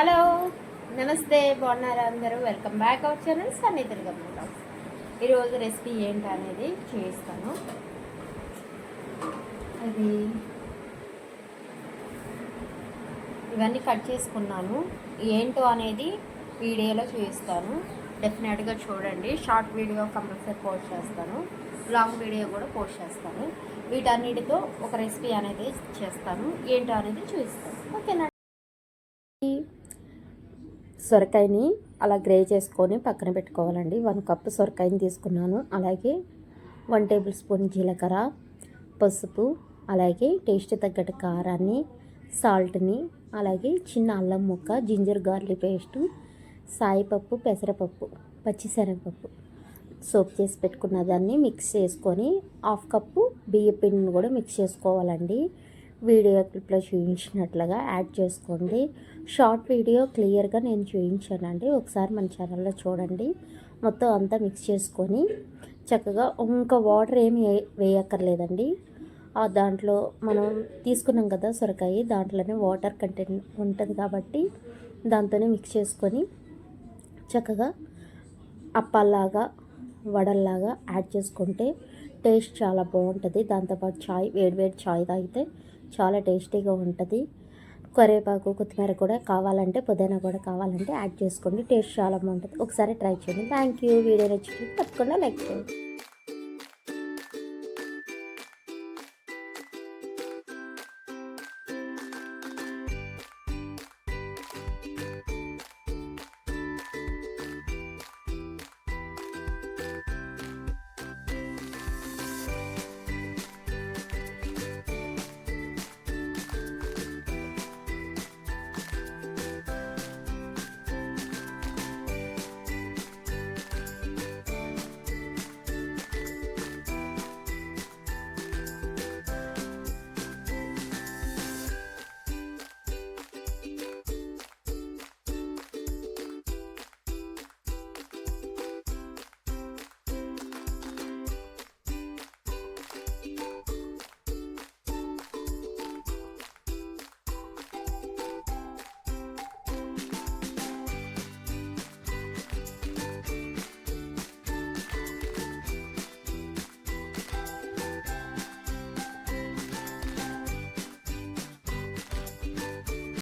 Hello నమస్తే బాగున్నారా అందరూ? Welcome back our channel Sunny తిరగమ్మ ఈరోజు రెసిపీ ఏంటి అనేది చేస్తాను. అది ఇవన్నీ కట్ చేసుకున్నాను. ఏంటో అనేది వీడియోలో చూపిస్తాను. డెఫినెట్గా చూడండి. షార్ట్ వీడియో కంపల్సరీ పోస్ట్ చేస్తాను. లాంగ్ వీడియో కూడా పోస్ట్ చేస్తాను. వీటన్నిటితో ఒక రెసిపీ అనేది చేస్తాను. ఏంటో అనేది చూపిస్తాను. ఓకేనా సొరకాయని అలా గ్రే చేసుకొని పక్కన పెట్టుకోవాలండి. వన్ కప్ సొరకాయని తీసుకున్నాను. అలాగే వన్ టేబుల్ స్పూన్ జీలకర్ర పసుపు అలాగే టేస్ట్ తగ్గట్టు కారాన్ని సాల్ట్ని అలాగే చిన్న అల్లం ముక్క జింజర్ గార్లిక్ పేస్టు సాయిపప్పు పెసరపప్పు పచ్చిశనగపప్పు సోప్ చేసి పెట్టుకున్న దాన్ని మిక్స్ చేసుకొని హాఫ్ కప్పు బియ్య పిండిని కూడా మిక్స్ చేసుకోవాలండి. వీడియో క్లిప్లో చూపించినట్లుగా యాడ్ చేసుకోండి. షార్ట్ వీడియో క్లియర్గా నేను చూపించానండి. ఒకసారి మన ఛానల్లో చూడండి. మొత్తం అంతా మిక్స్ చేసుకొని చక్కగా ఇంకా వాటర్ ఏమి వేయక్కర్లేదండి. దాంట్లో మనం తీసుకున్నాం కదా సొరకాయ దాంట్లోనే వాటర్ కంటెంట్ ఉంటుంది కాబట్టి దాంతోనే మిక్స్ చేసుకొని చక్కగా అప్పాల్లాగా వడల్లాగా యాడ్ చేసుకుంటే టేస్ట్ చాలా బాగుంటుంది. దాంతోపాటు చాయ్ వేడివేడి చాయ్ తాగితే చాలా టేస్టీగా ఉంటుంది. కరివేపాకు కొత్తిమీర కూడా కావాలంటే పుదీనా కూడా కావాలంటే యాడ్ చేసుకోండి. టేస్ట్ చాలా బాగుంటుంది. ఒకసారి ట్రై చేయండి. థ్యాంక్ యూ వీడియో నచ్చితే తప్పకుండా లైక్ చేయండి.